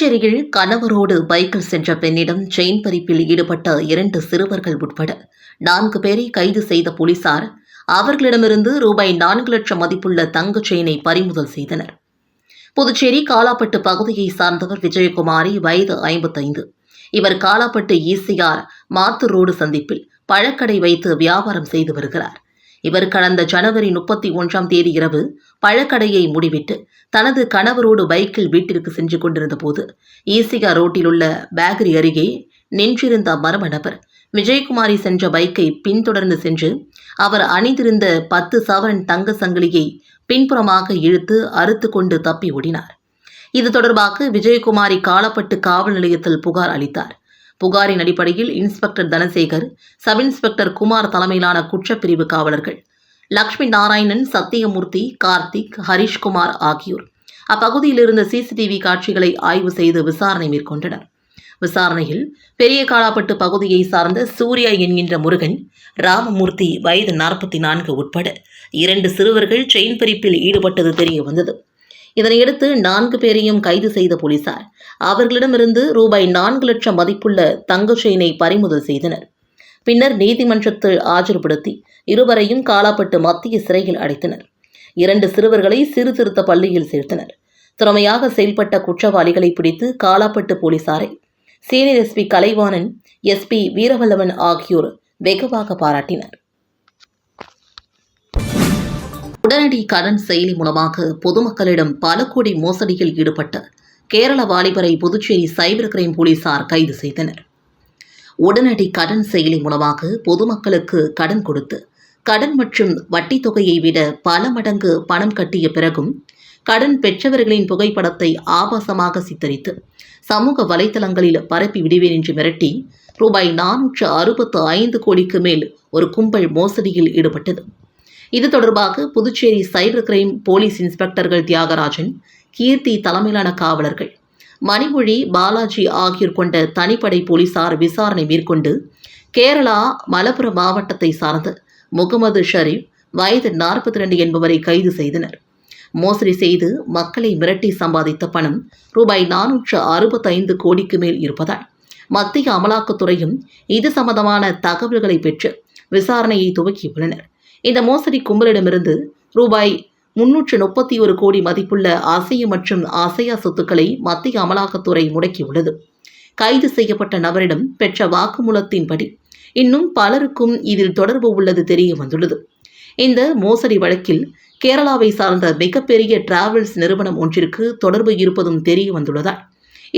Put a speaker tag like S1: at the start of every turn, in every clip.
S1: புதுச்சேரியில் கணவரோடு பைக்கில் சென்ற பெண்ணிடம் செயின் பறிப்பில் ஈடுபட்ட இரண்டு சிறுவர்கள் உட்பட நான்கு பேரை கைது செய்த போலீசார் அவர்களிடமிருந்து ரூபாய் நான்கு லட்சம் மதிப்புள்ள தங்கச் செயினை பறிமுதல் செய்தனர். புதுச்சேரி காலாப்பட்டு பகுதியை சார்ந்தவர் விஜயகுமாரி வயது ஐம்பத்தைந்து. இவர் காலாப்பட்டு ஈசிஆர் மாத்து ரோடு சந்திப்பில் பழக்கடை வைத்து வியாபாரம் செய்து வருகிறார். இவர் கடந்த ஜனவரி முப்பத்தி ஒன்றாம் தேதி இரவு பழக்கடையை முடிவிட்டு தனது கணவரோடு பைக்கில் வீட்டிற்கு சென்று கொண்டிருந்த போது ஈசிகா ரோட்டில் உள்ள பேக்கரி அருகே நின்றிருந்த மர்ம நபர் விஜயகுமாரி சென்ற பைக்கை பின்தொடர்ந்து சென்று அவர் அணிந்திருந்த பத்து சவரன் தங்க சங்கிலியை பின்புறமாக இழுத்து அறுத்து கொண்டு தப்பி ஓடினார். இது தொடர்பாக விஜயகுமாரி காலப்பட்டு காவல் நிலையத்தில் புகார் அளித்தார். புகாரின் அடிப்படையில் inspector Dhanasekar sub inspector Kumar தலைமையிலான குற்றப்பிரிவு காவலர்கள் லக்ஷ்மி நாராயணன் சத்தியமூர்த்தி கார்த்திக் ஹரிஷ்குமார் ஆகியோர். அப்பகுதியில் இருந்த சிசிடிவி காட்சிகளை ஆய்வு செய்து விசாரணை மேற்கொண்டனர். விசாரணையில் பெரிய காலாப்பட்டு பகுதியை சார்ந்த சூர்யா என்கின்ற முருகன் ராமமூர்த்தி வயது நாற்பத்தி நான்கு உட்பட இரண்டு சிறுவர்கள் செயின் பறிப்பில் ஈடுபட்டது தெரிய வந்தது. இதனையடுத்து நான்கு பேரையும் கைது செய்த போலீசார். அவர்களிடமிருந்து ரூபாய் நான்கு லட்சம் மதிப்புள்ள தங்க செயினை பறிமுதல் செய்தனர். பின்னர் நீதிமன்றத்தில் ஆஜர்படுத்தி இருவரையும் காலாப்பட்டு மத்திய சிறையில் அடைத்தனர். இரண்டு சிறுவர்களை சீர்திருத்த பள்ளியில் சேர்த்தனர். திறமையாக செயல்பட்ட குற்றவாளிகளை பிடித்து காலாப்பட்டு போலீசாரை senior SP Kalaivanan SP Veeravallavan ஆகியோர் வெகுவாக பாராட்டினர். உடனடி கடன் செயலி மூலமாக பொதுமக்களிடம் பல கோடி மோசடியில் ஈடுபட்ட கேரள வாலிபரை புதுச்சேரி சைபர் கிரைம் போலீசார் கைது செய்தனர். உடனடி கடன் செயலி மூலமாக பொதுமக்களுக்கு கடன் கொடுத்து கடன் மற்றும் வட்டி தொகையை விட பல மடங்கு பணம் கட்டிய பிறகும் கடன் பெற்றவர்களின் புகைப்படத்தை ஆபாசமாக சித்தரித்து சமூக வலைதளங்களில் பரப்பி விடுவேன் என்று மிரட்டி ரூபாய் நானூற்று அறுபத்து ஐந்து கோடிக்கு மேல் ஒரு கும்பல் மோசடியில் ஈடுபட்டது. இது தொடர்பாக புதுச்சேரி சைபர் கிரைம் போலீஸ் இன்ஸ்பெக்டர்கள் தியாகராஜன் கீர்த்தி தலைமையிலான காவலர்கள் மணிமொழி பாலாஜி ஆகியோர் கொண்ட தனிப்படை போலீசார் விசாரணை மேற்கொண்டு கேரளா மலப்புரம் மாவட்டத்தை சார்ந்த முகமது ஷரீப் வயது நாற்பத்தி ரெண்டு என்பவரை கைது செய்தனர். மோசடி செய்து மக்களை மிரட்டி சம்பாதித்த பணம் ரூபாய் நானூற்று அறுபத்தைந்து கோடிக்கு மேல் இருப்பதால் மத்திய அமலாக்கத்துறையும் இது சம்பந்தமான தகவல்களை பெற்று விசாரணையை துவக்கியுள்ளனர். இந்த மோசடி கும்பலிடமிருந்து ரூபாய் முன்னூற்று முப்பத்தி ஒரு கோடி மதிப்புள்ள அசைய மற்றும் அசையா சொத்துக்களை மத்திய அமலாக்கத்துறை முடக்கியுள்ளது. கைது செய்யப்பட்ட நபரிடம் பெற்ற வாக்குமூலத்தின்படி இன்னும் பலருக்கும் இதில் தொடர்பு உள்ளது தெரிய வந்துள்ளது. இந்த மோசடி வழக்கில் கேரளாவை சார்ந்த மிகப்பெரிய டிராவல்ஸ் நிறுவனம் ஒன்றிற்கு தொடர்பு இருப்பதும் தெரிய வந்துள்ளதால்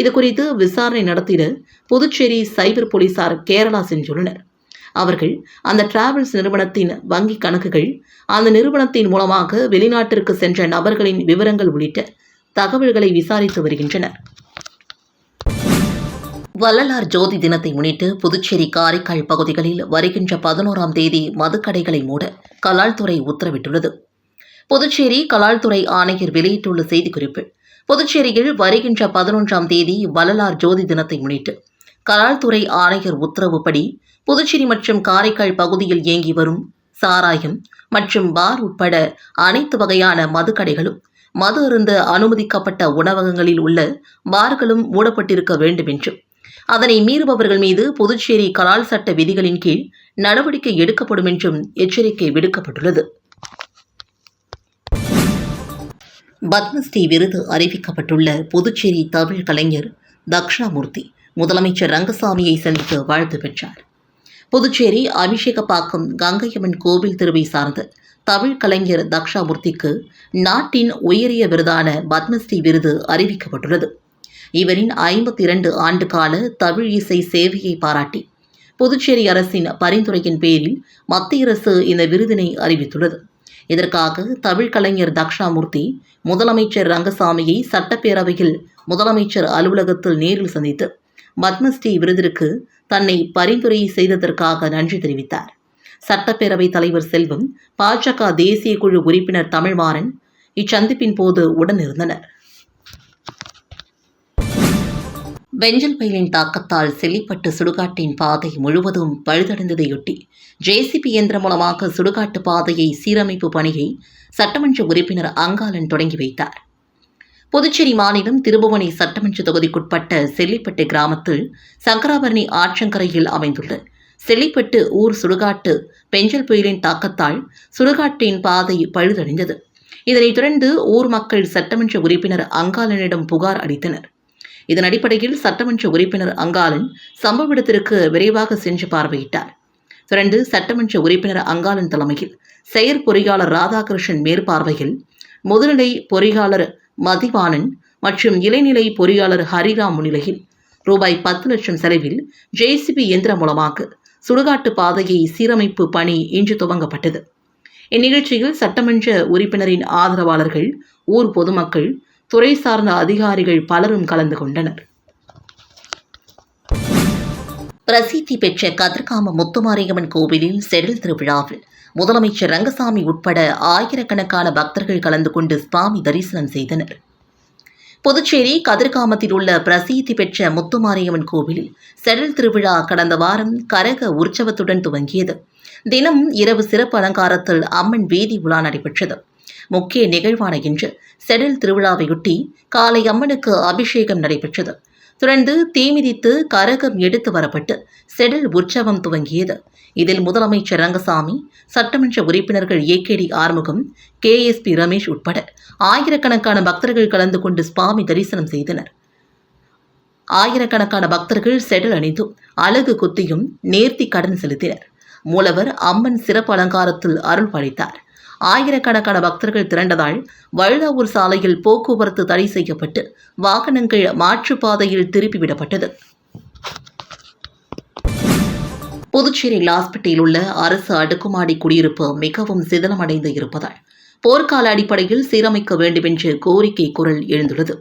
S1: இது குறித்து விசாரணை நடத்திட புதுச்சேரி சைபர் போலீசார் கேரளா சென்றுள்ளனர். அவர்கள் அந்த டிராவல்ஸ் நிறுவனத்தின் வங்கி கணக்குகள் அந்த நிறுவனத்தின் மூலமாக வெளிநாட்டிற்கு சென்ற நபர்களின் விவரங்கள் உள்ளிட்ட தகவல்களை விசாரித்து வருகின்றனர். வள்ளலார் ஜோதி தினத்தை முன்னிட்டு புதுச்சேரி காரைக்கால் பகுதிகளில் வருகின்ற பதினோராம் தேதி மதுக்கடைகளை மூட கலால்துறை உத்தரவிட்டுள்ளது. புதுச்சேரி கலால்துறை ஆணையர் வெளியிட்டுள்ள செய்திக்குறிப்பில் புதுச்சேரியில் வருகின்ற பதினொன்றாம் தேதி வள்ளலார் ஜோதி தினத்தை முன்னிட்டு கலால்துறை ஆணையர் உத்தரவுப்படி புதுச்சேரி மற்றும் காரைக்கால் பகுதியில் இயங்கி வரும் சாராயம் மற்றும் பார் உட்பட அனைத்து வகையான மதுக்கடைகளும் மது அருந்த அனுமதிக்கப்பட்ட உணவகங்களில் உள்ள பார்களும் மூடப்பட்டிருக்க வேண்டும் என்றும் அதனை மீறுபவர்கள் மீது புதுச்சேரி கலால் சட்ட விதிகளின் கீழ் நடவடிக்கை எடுக்கப்படும் என்றும் எச்சரிக்கை விடுக்கப்பட்டுள்ளது. பத்மஸ்ரீ விருது அறிவிக்கப்பட்டுள்ள புதுச்சேரி தமிழ் கலைஞர் தக்ஷணாமூர்த்தி முதலமைச்சர் ரங்கசாமியை சந்தித்து வாழ்த்து பெற்றார். புதுச்சேரி அபிஷேகப்பாக்கம் கங்கையம்மன் கோவில் திருவை சார்ந்த தமிழ் கலைஞர் தக்ஷாமூர்த்திக்கு நாட்டின் உயரிய விருதான பத்மஸ்ரீ விருது அறிவிக்கப்பட்டுள்ளது. இவரின் ஐம்பத்தி இரண்டு ஆண்டு கால தமிழ் இசை சேவையை பாராட்டி புதுச்சேரி அரசின் பரிந்துரையின் பேரில் மத்திய அரசு இந்த விருதினை அறிவித்துள்ளது. இதற்காக தமிழ் கலைஞர் தக்ஷாமூர்த்தி முதலமைச்சர் ரங்கசாமியை சட்டப்பேரவையில் முதலமைச்சர் அலுவலகத்தில் நேரில் சந்தித்து பத்மஸ்ரீ விருதிற்கு தன்னை பரிந்துரை செய்ததற்காக நன்றி தெரிவித்தார். சட்டப்பேரவைத் தலைவர் செல்வம் பாஜக தேசிய குழு உறுப்பினர் தமிழ்மாறன் இச்சந்திப்பின் போது உடனிருந்தனர். பெஞ்சல் பயிலின் தாக்கத்தால் செல்லிப்பட்டு சுடுகாட்டின் பாதை முழுவதும் பழுதடைந்ததையொட்டி ஜேசிபி இயந்திரம் மூலமாக சுடுகாட்டு பாதையை சீரமைப்பு பணியை சட்டமன்ற உறுப்பினர் அங்காளன் தொடங்கி வைத்தார். புதுச்சேரி மாநிலம் திருபுவனை சட்டமன்ற தொகுதிக்குட்பட்ட செல்லிப்பட்டு கிராமத்தில் சங்கராபரணி ஆற்றங்கரையில் அமைந்துள்ள செல்லிப்பட்டு ஊர் சுடுகாட்டு பெஞ்சல் புயலின் தாக்கத்தால் சுடுகாட்டின் பாதை பழுதடைந்தது. இதனைத் தொடர்ந்து ஊர் மக்கள் சட்டமன்ற உறுப்பினர் அங்காளனிடம் புகார் அளித்தனர். இதன் அடிப்படையில் சட்டமன்ற உறுப்பினர் அங்காளன் சம்பவ இடத்திற்கு விரைவாக சென்று பார்வையிட்டார். தொடர்ந்து சட்டமன்ற உறுப்பினர் அங்காளன் தலைமையில் செயற் பொறியாளர் ராதாகிருஷ்ணன் மேற்பார்வையில் முதுநிலை பொறியாளர் மதிவாணன் மற்றும் இளைநிலை பொறியாளர் ஹரிராம் முன்னிலையில் ரூபாய் பத்து லட்சம் செலவில் ஜேசிபி இயந்திரம் மூலமாக சுடுகாட்டு பாதையை சீரமைப்பு பணி இன்று துவங்கப்பட்டது. இந்நிகழ்ச்சியில் சட்டமன்ற உறுப்பினரின் ஆதரவாளர்கள் ஊர் பொதுமக்கள் துறை சார்ந்த அதிகாரிகள் பலரும் கலந்து கொண்டனர். பிரசித்தி பெற்ற கதிர்காம முத்துமாரியம்மன் கோவிலில் செடில் திருவிழாவில் முதலமைச்சர் ரங்கசாமி உட்பட ஆயிரக்கணக்கான பக்தர்கள் கலந்து கொண்டு சுவாமி தரிசனம் செய்தனர். புதுச்சேரி கதிர்காமத்தில் உள்ள பிரசித்தி பெற்ற முத்துமாரியம்மன் கோவிலில் செடில் திருவிழா கடந்த வாரம் கரக உற்சவத்துடன் துவங்கியது. தினம் இரவு சிறப்பு அலங்காரத்தில் அம்மன் வீதி உலா நடைபெற்றது. முக்கிய நிகழ்வான இன்று செடில் திருவிழாவையொட்டி காலை அம்மனுக்கு அபிஷேகம் நடைபெற்றது. தொடர்ந்து தீமிதித்து கரகம் எடுத்து வரப்பட்டு செடல் உற்சவம் துவங்கியது. இதில் முதலமைச்சர் ரங்கசாமி சட்டமன்ற உறுப்பினர்கள் ஏகேடி ஆறுமுகம் கேஎஸ்பி ரமேஷ் உட்பட ஆயிரக்கணக்கான பக்தர்கள் கலந்து கொண்டு சுவாமி தரிசனம் செய்தனர். ஆயிரக்கணக்கான பக்தர்கள் செடல் அணிந்தும் அழகு குத்தியும் நேர்த்தி கடன் செலுத்தினர். மூலவர் அம்மன் சிறப்பு அலங்காரத்தில் அருள் படைத்தார். ஆயிரக்கணக்கான பக்தர்கள் திரண்டதால் வழுதாவூர் சாலையில் போக்குவரத்து தடை செய்யப்பட்டு வாகனங்கள் மாற்றுப்பாதையில் திருப்பிவிடப்பட்டது. புதுச்சேரி லாஸ்பேட்டையில் உள்ள அரசு அடுக்குமாடி குடியிருப்பு மிகவும் சிதலமடைந்து இருப்பதால் போர்க்கால அடிப்படையில் சீரமைக்க வேண்டுமென்று கோரிக்கை குரல் எழுந்துள்ளது.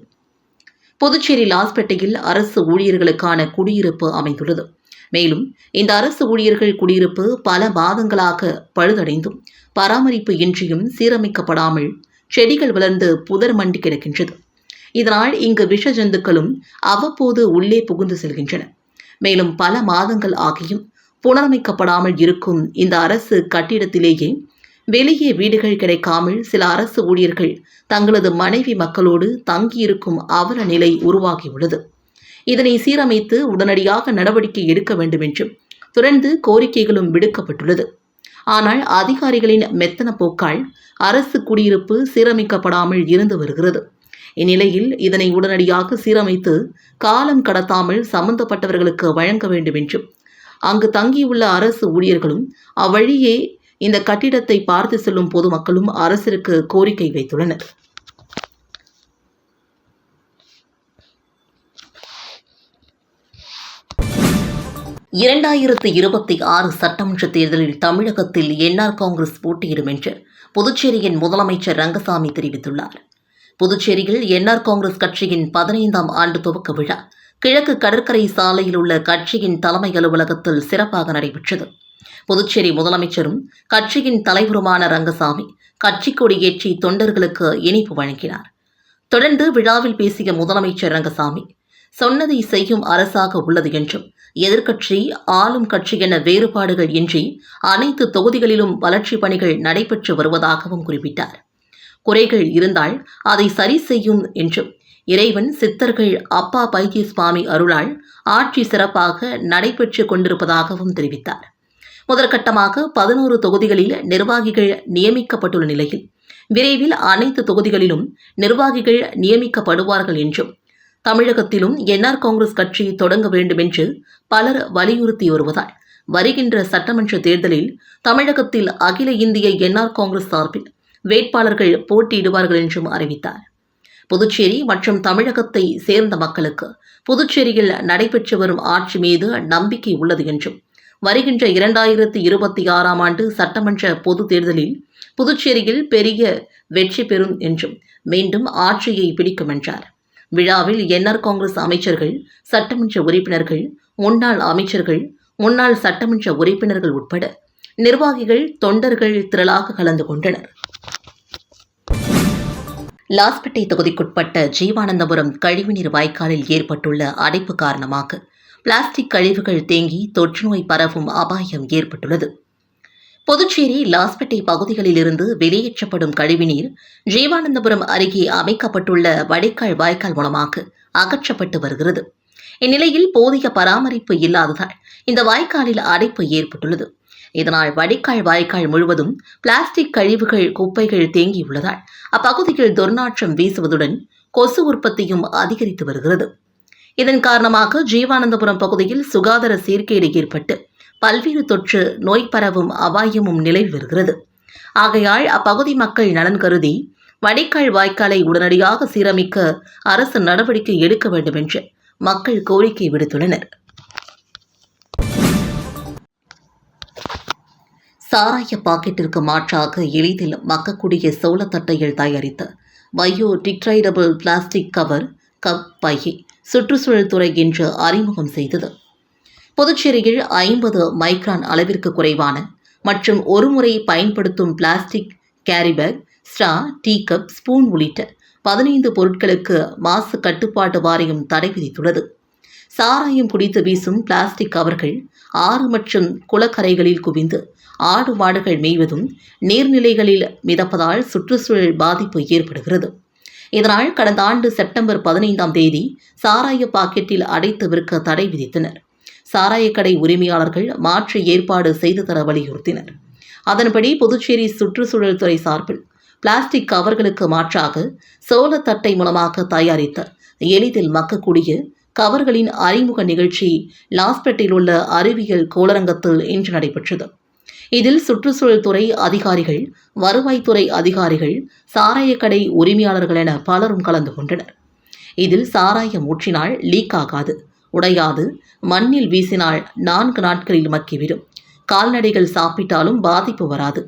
S1: புதுச்சேரி லாஸ்பேட்டையில் அரசு ஊழியர்களுக்கான குடியிருப்பு அமைந்துள்ளது. மேலும் இந்த அரசு ஊழியர்கள் குடியிருப்பு பல மாதங்களாக பழுதடைந்தும் பராமரிப்பு இன்றியும் சீரமைக்கப்படாமல் செடிகள் வளர்ந்து புதர் மண்டி கிடக்கின்றது. இதனால் இங்கு விஷ ஜந்துக்களும் அவ்வப்போது உள்ளே புகுந்து செல்கின்றன. மேலும் பல மாதங்கள் ஆகியும் புனரமைக்கப்படாமல் இருக்கும் இந்த அரசு கட்டிடத்திலேயே வெளியே வீடுகள் கிடைக்காமல் சில அரசு ஊழியர்கள் தங்களது மனைவி மக்களோடு தங்கியிருக்கும் அவல நிலை உருவாகியுள்ளது. இதனை சீரமைத்து உடனடியாக நடவடிக்கை எடுக்க வேண்டும் என்றும் தொடர்ந்து கோரிக்கைகளும் விடுக்கப்பட்டுள்ளது. ஆனால் அதிகாரிகளின் மெத்தன போக்கால் அரசு குடியிருப்பு சீரமைக்கப்படாமல் இருந்து வருகிறது. இந்நிலையில் இதனை உடனடியாக சீரமைத்து காலம் கடத்தாமல் சம்பந்தப்பட்டவர்களுக்கு வழங்க வேண்டும் என்றும் அங்கு தங்கியுள்ள அரசு ஊழியர்களும் அவ்வழியே இந்த கட்டிடத்தை பார்த்து செல்லும் பொதுமக்களும் அரசிற்கு கோரிக்கை வைத்துள்ளனர். இரண்டாயிரத்து இருபத்தி ஆறு சட்டமன்ற தேர்தலில் தமிழகத்தில் என்ஆர் காங்கிரஸ் போட்டியிடும் என்று புதுச்சேரியின் முதலமைச்சர் ரங்கசாமி தெரிவித்துள்ளார். புதுச்சேரியில் என்ஆர் காங்கிரஸ் கட்சியின் பதினைந்தாம் ஆண்டு துவக்க விழா கிழக்கு கடற்கரை சாலையில் உள்ள கட்சியின் தலைமை அலுவலகத்தில் சிறப்பாக நடைபெற்றது. புதுச்சேரி முதலமைச்சரும் கட்சியின் தலைவருமான ரங்கசாமி கட்சி கொடியேற்றி தொண்டர்களுக்கு இனிப்பு வழங்கினார். தொடர்ந்து விழாவில் பேசிய முதலமைச்சர் ரங்கசாமி சொன்னதை செய்யும் அரசாக உள்ளது என்றும் எதிர்க்கட்சி ஆளும் கட்சி என வேறுபாடுகள் இன்றி அனைத்து தொகுதிகளிலும் வளர்ச்சி பணிகள் நடைபெற்று வருவதாகவும் குறிப்பிட்டார். குறைகள் இருந்தால் அதை சரி செய்யும் என்றும் இறைவன் சித்தர்கள் அப்பா பைத்திய சுவாமி அருளால் ஆட்சி சிறப்பாக நடைபெற்று கொண்டிருப்பதாகவும் தெரிவித்தார். முதற்கட்டமாக பதினோரு தொகுதிகளில் நிர்வாகிகள் நியமிக்கப்பட்டுள்ள நிலையில் விரைவில் அனைத்து தொகுதிகளிலும் நிர்வாகிகள் நியமிக்கப்படுவார்கள் என்றும் தமிழகத்திலும் என்ஆர் காங்கிரஸ் கட்சி தொடங்க வேண்டும் என்று பலர் வலியுறுத்தி வருவதால் வருகின்ற சட்டமன்ற தேர்தலில் தமிழகத்தில் அகில இந்திய என்ஆர் காங்கிரஸ் சார்பில் வேட்பாளர்கள் போட்டியிடுவார்கள் என்றும் அறிவித்தார். புதுச்சேரி மற்றும் தமிழகத்தை சேர்ந்த மக்களுக்கு புதுச்சேரியில் நடைபெற்று வரும் ஆட்சி மீது நம்பிக்கை உள்ளது என்றும் வருகின்ற இரண்டாயிரத்தி இருபத்தி ஆறாம் ஆண்டு சட்டமன்ற பொது தேர்தலில் புதுச்சேரியில் பெரிய வெற்றி பெறும் என்றும் மீண்டும் ஆட்சியை பிடிக்கும் என்றார். விழாவில் என்ஆர் காங்கிரஸ் அமைச்சர்கள் சட்டமன்ற உறுப்பினர்கள் முன்னாள் அமைச்சர்கள் முன்னாள் சட்டமன்ற உறுப்பினர்கள் உட்பட நிர்வாகிகள் தொண்டர்கள் திரளாக கலந்து கொண்டனர். லாஸ்பேட்டை தொகுதிக்குட்பட்ட ஜீவானந்தபுரம் கழிவுநீர் வாய்க்காலில் ஏற்பட்டுள்ள அடைப்பு காரணமாக பிளாஸ்டிக் கழிவுகள் தேங்கி தொற்றுநோய் பரவும் அபாயம் ஏற்பட்டுள்ளது. புதுச்சேரி லாஸ்பேட்டை பகுதிகளிலிருந்து வெளியேற்றப்படும் கழிவுநீர் ஜீவானந்தபுரம் அருகே அமைக்கப்பட்டுள்ள வடிகால் வாய்க்கால் மூலமாக அகற்றப்பட்டு வருகிறது. இந்நிலையில் போதிய பராமரிப்பு இல்லாததால் இந்த வாய்க்காலில் அடைப்பு ஏற்பட்டுள்ளது. இதனால் வடிகால் வாய்க்கால் முழுவதும் பிளாஸ்டிக் கழிவுகள் குப்பைகள் தேங்கியுள்ளதால் அப்பகுதியில் துர்நாற்றம் வீசுவதுடன் கொசு உற்பத்தியும் அதிகரித்து வருகிறது. இதன் காரணமாக ஜீவானந்தபுரம் பகுதியில் சுகாதார சீர்கேடு ஏற்பட்டு பல்வேறு தொற்று நோய் பரவும் அபாயமும் நிலவி வருகிறது. ஆகையால் அப்பகுதி மக்கள் நலன் கருதி வடிகால் வாய்க்காலை உடனடியாக சீரமைக்க அரசு நடவடிக்கை எடுக்க வேண்டும் என்று மக்கள் கோரிக்கை விடுத்துள்ளனர். சாராய பாக்கெட்டிற்கு மாற்றாக எளிதில் மக்கக்கூடிய சோளத்தட்டையில் தயாரித்த biodegradable plastic cover cup பையை சுற்றுச்சூழல் துறை என்று அறிமுகம் செய்தது. புதுச்சேரியில் ஐம்பது மைக்ரான் அளவிற்கு குறைவான மற்றும் ஒருமுறை பயன்படுத்தும் plastic carry bag straw tea cup spoon உள்ளிட்ட பதினைந்து பொருட்களுக்கு மாசு கட்டுப்பாட்டு வாரியம் தடை விதித்துள்ளது. சாராயம் குடித்து வீசும் பிளாஸ்டிக் கவர்கள் ஆறு மற்றும் குளக்கரைகளில் குவிந்து ஆடு மாடுகள் மேய்வதும் நீர்நிலைகளில் மிதப்பதால் சுற்றுச்சூழல் பாதிப்பு ஏற்படுகிறது. இதனால் கடந்த ஆண்டு செப்டம்பர் பதினைந்தாம் தேதி சாராய பாக்கெட்டில் அடைத்து விற்க தடை விதித்தனர். சாராயக்கடை உரிமையாளர்கள் மாற்று ஏற்பாடு செய்து தர வலியுறுத்தினர். அதன்படி புதுச்சேரி சுற்றுச்சூழல் துறை சார்பில் பிளாஸ்டிக் கவர்களுக்கு மாற்றாக சோளத்தட்டை மூலமாக தயாரித்த எளிதில் மக்கக்கூடிய கவர்களின் அறிமுக நிகழ்ச்சி லாஸ்பேட்டில் உள்ள அறிவியல் கோளரங்கத்தில் இன்று நடைபெற்றது. இதில் சுற்றுச்சூழல் துறை அதிகாரிகள் வருவாய்த்துறை அதிகாரிகள் சாராயக்கடை உரிமையாளர்கள் என பலரும் கலந்து கொண்டனர். இதில் சாராயம் ஊற்றினால் லீக் ஆகாது. உடையாது. மண்ணில் வீசினால் நான்கு நாட்களில் மக்கிவிடும். கால்நடைகள் சாப்பிட்டாலும் பாதிப்பு வராது.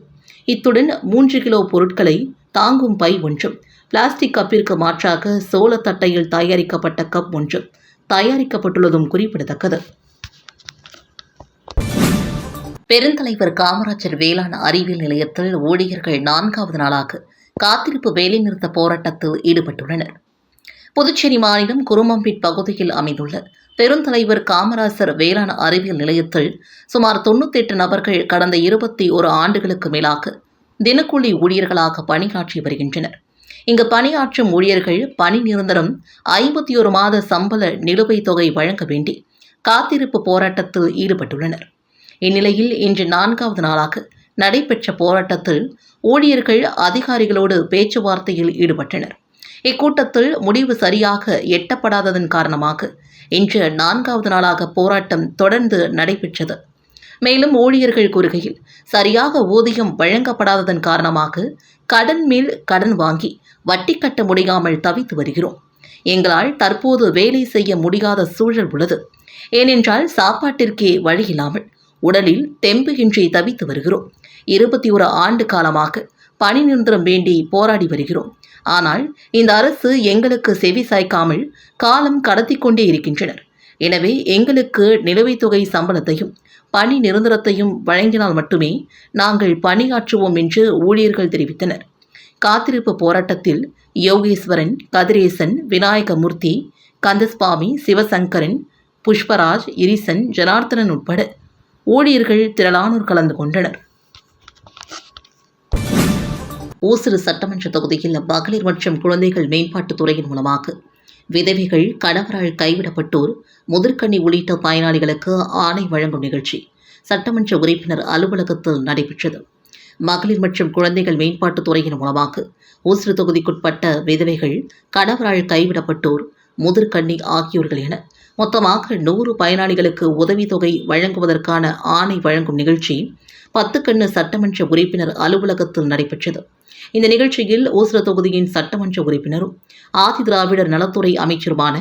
S1: இத்துடன் மூன்று கிலோ பொருட்களை தாங்கும் பை ஒன்றும் பிளாஸ்டிக் கப்பிற்கு மாற்றாக சோளத்தட்டையில் தயாரிக்கப்பட்ட கப் ஒன்றும் தயாரிக்கப்பட்டுள்ளதும் குறிப்பிடத்தக்கது. பெருந்தலைவர் காமராஜர் வேளாண் அறிவியல் நிலையத்தில் ஊழியர்கள் நான்காவது நாளாக காத்திருப்பு வேலைநிறுத்த போராட்டத்தில் ஈடுபட்டுள்ளனர். புதுச்சேரி மாநிலம் குருமம்பிட் பகுதியில் அமைந்துள்ள பெருந்தலைவர் காமராசர் வேளாண் அறிவியல் நிலையத்தில் சுமார் தொண்ணூத்தெட்டு நபர்கள் கடந்த இருபத்தி ஒரு ஆண்டுகளுக்கு மேலாக தினக்கூலி ஊழியர்களாக பணியாற்றி வருகின்றனர். இங்கு பணியாற்றும் ஊழியர்கள் பணி நிரந்தரம் ஐம்பத்தி ஒரு மாத சம்பள நிலுவைத் தொகை வழங்க வேண்டி காத்திருப்பு போராட்டத்தில் ஈடுபட்டுள்ளனர். இந்நிலையில் இன்று நான்காவது நாளாக நடைபெற்ற போராட்டத்தில் ஊழியர்கள் அதிகாரிகளோடு பேச்சுவார்த்தையில் ஈடுபட்டனர். இக்கூட்டத்தில் முடிவு சரியாக எட்டப்படாததன் காரணமாக இன்று நான்காவது நாளாக போராட்டம் தொடர்ந்து நடைபெற்றது. மேலும் ஊழியர்கள் கூறுகையில் சரியாக ஊதியம் வழங்கப்படாததன் காரணமாக கடன் மேல் கடன் வாங்கி வட்டி கட்ட முடியாமல் தவித்து வருகிறோம். எங்களால் தற்போது வேலை செய்ய முடியாத சூழல் உள்ளது. ஏனென்றால் சாப்பாட்டிற்கே வழியில்லாமல் உடலில் தெம்பு இன்றி தவித்து வருகிறோம். இருபத்தி ஒரு ஆண்டு காலமாக பணி நிரந்தரம் வேண்டி போராடி வருகிறோம். ஆனால் இந்த அரசு எங்களுக்கு செவி சாய்க்காமல் காலம் கடத்தி கொண்டே இருக்கின்றனர். எனவே எங்களுக்கு நிலுவைத் தொகை சம்பளத்தையும் பணி நிரந்தரத்தையும் வழங்கினால் மட்டுமே நாங்கள் பணியாற்றுவோம் என்று ஊழியர்கள் தெரிவித்தனர். காத்திருப்பு போராட்டத்தில் யோகேஸ்வரன் கதிரேசன் விநாயகமூர்த்தி கந்தஸ்வாமி சிவசங்கரன் புஷ்பராஜ் இரிசன் ஜனார்த்தனன் உட்பட ஊழியர்கள் திரளானோர் கலந்து கொண்டனர். ஓசிறு சட்டமன்ற தொகுதியில் மகளிர் மற்றும் குழந்தைகள் மேம்பாட்டுத் துறையின் மூலமாக. விதவைகள் கணவரால் கைவிடப்பட்டோர் முதிர்கண்ணி உள்ளிட்ட பயனாளிகளுக்கு ஆணை வழங்கும் நிகழ்ச்சி சட்டமன்ற உறுப்பினர் அலுவலகத்தில் நடைபெற்றது. மகளிர் மற்றும் குழந்தைகள் மேம்பாட்டுத் துறையின் மூலமாக ஓசிறு தொகுதிக்குட்பட்ட விதவைகள் கணவரால் கைவிடப்பட்டோர் முதிர்கண்ணி ஆகியோர்கள் என மொத்தமாக நூறு பயனாளிகளுக்கு உதவித்தொகை வழங்குவதற்கான ஆணை வழங்கும் நிகழ்ச்சி பத்துக்கண்ணு சட்டமன்ற உறுப்பினர் அலுவலகத்தில் நடைபெற்றது. இந்த நிகழ்ச்சியில் ஊசுர தொகுதியின் சட்டமன்ற உறுப்பினரும் ஆதி திராவிடர் நலத்துறை அமைச்சருமான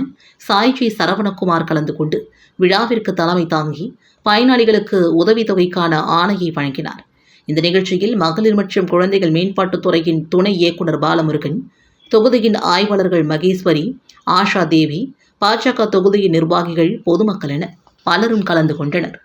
S1: சாய்ஜி சரவணகுமார் கலந்து கொண்டு விழாவிற்கு தலைமை தாங்கி பயனாளிகளுக்கு உதவித்தொகைக்கான ஆணையை வழங்கினார். இந்த நிகழ்ச்சியில் மகளிர் மற்றும் குழந்தைகள் மேம்பாட்டுத்துறையின் துணை இயக்குநர் பாலமுருகன் தொகுதியின் ஆய்வாளர்கள் மகேஸ்வரி ஆஷா தேவி பாஜக தொகுதியின் நிர்வாகிகள் பொதுமக்கள் என பலரும் கலந்து கொண்டனர்.